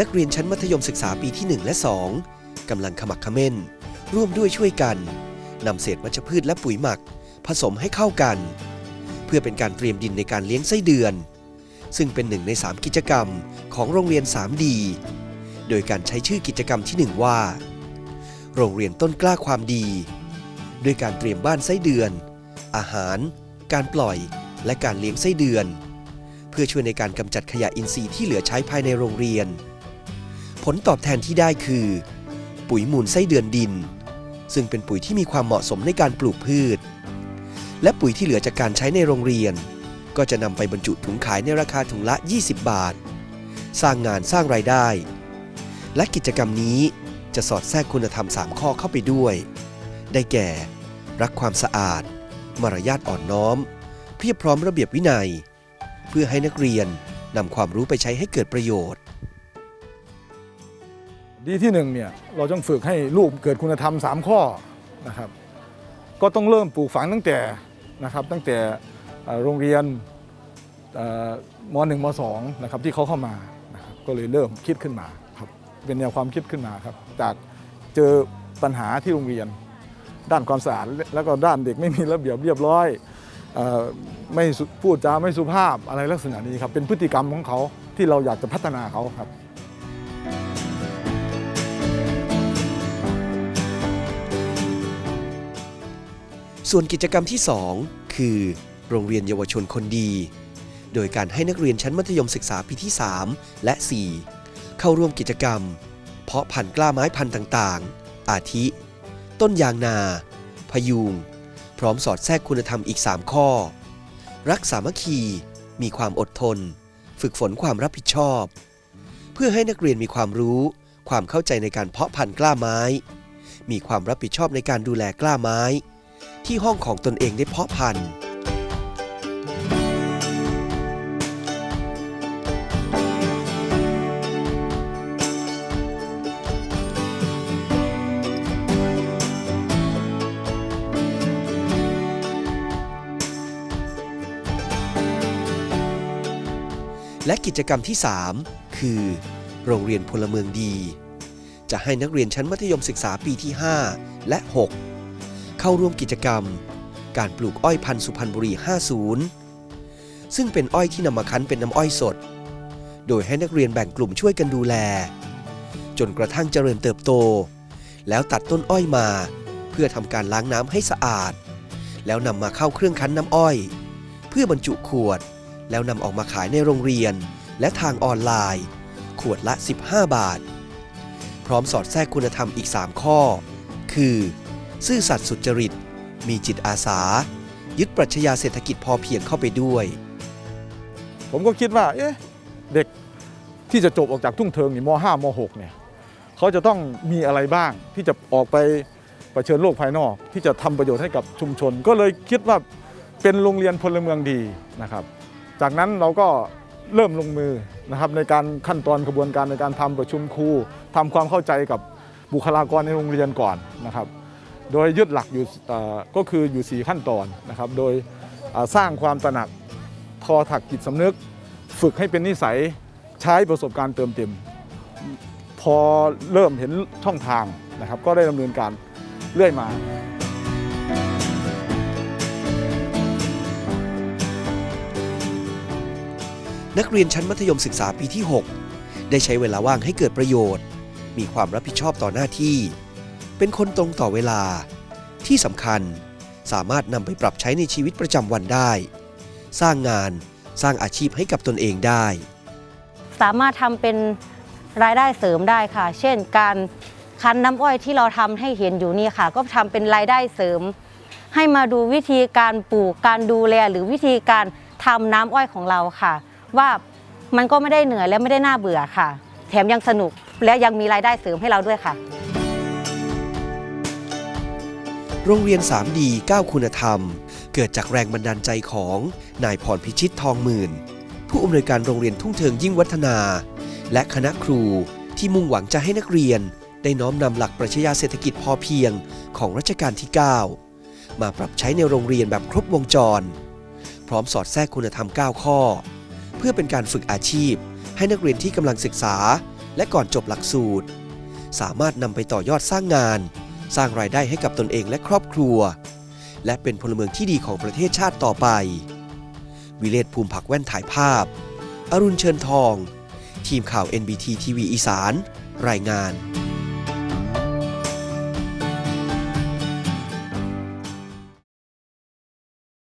นักเรียนชั้นมัธยมศึกษาปีที่ 1 และ 2 กำลังขมักเขม้น ร่วมด้วยช่วยกันนำเศษวัชพืชและปุ๋ยหมัก ผสมให้เข้ากัน เพื่อเป็นการเตรียมดินในการเลี้ยงไส้เดือน ซึ่งเป็นหนึ่งใน 3 กิจกรรมของโรงเรียน 3D โดยการใช้ชื่อกิจกรรมทีหนึ่1 ว่า โรงเรียนต้นกล้าความดีด้วยการเตรียมบ้านไส้เดือน อาหาร การปล่อย และการเลี้ยงไส้เดือน เพื่อช่วยในการกำจัดขยะอินทรีย์ที่เหลือใช้ภายในโรงเรียน ผลตอบแทนที่ได้คือ ปุ๋ยมูลไส้เดือนดิน ซึ่งเป็นปุ๋ยที่มีความเหมาะสมในการปลูกพืช และปุ๋ยที่เหลือจากการใช้ในโรงเรียน ก็จะนำไปบรรจุถุงขายในราคาถุงละ 20 บาท สร้างงานสร้างรายได้ และกิจกรรมนี้จะสอดแทรกคุณธรรม 3 ข้อเข้าไปด้วย ได้แก่ รักความสะอาด มารยาทอ่อนน้อม เพียบพร้อมระเบียบวินัย เพื่อให้นักเรียนนำความรู้ไปใช้ให้เกิดประโยชน์ ดีที่หนึ่งเนี่ยเราต้องฝึกให้ลูกเกิดคุณธรรม 3 ข้อนะครับ ก็ต้องเริ่มปลูกฝังตั้งแต่นะครับตั้งแต่โรงเรียนมหนึ่งมสองนะครับที่เขาเข้ามานะครับก็เลยเริ่มคิดขึ้นมาครับเป็นแนวความคิดขึ้นมาครับจากเจอปัญหาที่โรงเรียน ด้านความสะอาดแล้วก็ด้านเด็กไม่มีระเบียบเรียบร้อยอไม่พูดจาไม่สุภาพอะไรลักษณะนี้ครับเป็นพฤติกรรมของเขาที่เราอยากจะพัฒนาเขาครับ ส่วนกิจกรรมที่ 2 คือ โรงเรียนเยาวชนคนดี โดยการให้นักเรียนชั้นมัธยมศึกษาปีที่ 3 และ 4 เข้าร่วมกิจกรรม เพาะพันธุ์กล้าไม้พันธุ์ต่างๆ อาทิ ต้นยางนา พยุง พร้อมสอดแทรกคุณธรรมอีก 3 ข้อ รักสามัคคี มีความอดทน ฝึกฝนความรับผิดชอบ เพื่อให้นักเรียนมีความรู้ ความเข้าใจในการเพาะพันธุ์กล้าไม้ มีความรับผิดชอบในการดูแลกล้าไม้ ที่ห้องของตนเองได้เพาะพันธุ์และกิจกรรมที่ 3 คือ โรงเรียนพลเมืองดี จะให้นักเรียนชั้นมัธยมศึกษาปีที่ 5 และ 6 เข้าร่วมกิจกรรม การปลูกอ้อยพันธุ์สุพรรณบุรี 50 ซึ่งเป็นอ้อยที่นำมาคั้นเป็นน้ำอ้อยสด โดยให้นักเรียนแบ่งกลุ่มช่วยกันดูแล จนกระทั่งเจริญเติบโต แล้วตัดต้นอ้อยมา เพื่อทำการล้างน้ำให้สะอาด แล้วนำมาเข้าเครื่องคั้นน้ำอ้อย เพื่อบรรจุขวด แล้วนำออกมาขายในโรงเรียน และทางออนไลน์ ขวดละ 15 บาท พร้อมสอดแทรกคุณธรรมอีก 3 ข้อ คือ ซื่อสัตย์สุจริต มีจิตอาสา ยึดปรัชญาเศรษฐกิจพอเพียงเข้าไปด้วย ผมก็คิดว่า เอ๊ะ เด็กที่จะจบออกจากทุ่งเทิงนี่ม .5 ม .6 เนี่ยเขาจะต้องมีอะไรบ้างที่จะออกไปเผชิญโลกภายนอกที่จะทำประโยชน์ให้กับชุมชน ก็เลยคิดว่าเป็นโรงเรียนพลเมืองดีนะครับ จากนั้นเราก็เริ่มลงมือนะครับในการขั้นตอนกระบวนการในการทำประชุมครูทำความเข้าใจกับบุคลากรในโรงเรียนก่อนนะครับ โดยยึดหลักอยู่ก็คืออยู่ 4 ขั้นตอนนะครับ โดยสร้างความตระหนักทอถักจิตสำนึก ฝึกให้เป็นนิสัยใช้ประสบการณ์เติมเต็ม พอเริ่มเห็นช่องทางนะครับ ก็ได้ดำเนินการเรื่อยมานักเรียนชั้นมัธยมศึกษาปีที่ 6 ได้ใช้เวลาว่างให้เกิดประโยชน์ มีความรับผิดชอบต่อหน้าที่ เป็นคนตรงต่อเวลา ที่สำคัญสามารถนำไปปรับใช้ในชีวิตประจำวันได้ สร้างงานสร้างอาชีพให้กับตนเองได้ สามารถทำเป็นรายได้เสริมได้ค่ะ เช่น การคั้นน้ำอ้อยที่เราทำให้เห็นอยู่นี่ค่ะ ก็ทำเป็นรายได้เสริม ให้มาดูวิธีการปลูกการดูแลหรือวิธีการทำน้ำอ้อยของเราค่ะ ว่ามันก็ไม่ได้เหนื่อยและไม่ได้น่าเบื่อค่ะ แถมยังสนุกและยังมีรายได้เสริมให้เราด้วยค่ะ โรงเรียน 3D 9 คุณธรรม เกิดจากแรงบันดาลใจของนายพรพิชิตทองหมื่น ผู้อำนวยการโรงเรียนทุ่งเทิงยิ่งวัฒนา และคณะครูที่มุ่งหวังจะให้นักเรียน ได้น้อมนำหลักปรัชญาเศรษฐกิจพอเพียงของรัชกาลที่ 9 มาปรับใช้ในโรงเรียนแบบครบวงจร พร้อมสอดแทรกคุณธรรม 9 ข้อ เพื่อเป็นการฝึกอาชีพ ให้นักเรียนที่กำลังศึกษา และก่อนจบหลักสูตร สามารถนำไปต่อยอดสร้างงาน สร้างรายได้ให้กับตนเองและครอบครัว และเป็นพลเมืองที่ดีของประเทศชาติต่อไป วิเลศภูมิผักแว่นถ่ายภาพ อรุณเชิญทอง ทีมข่าว NBT tv อีสาน รายงาน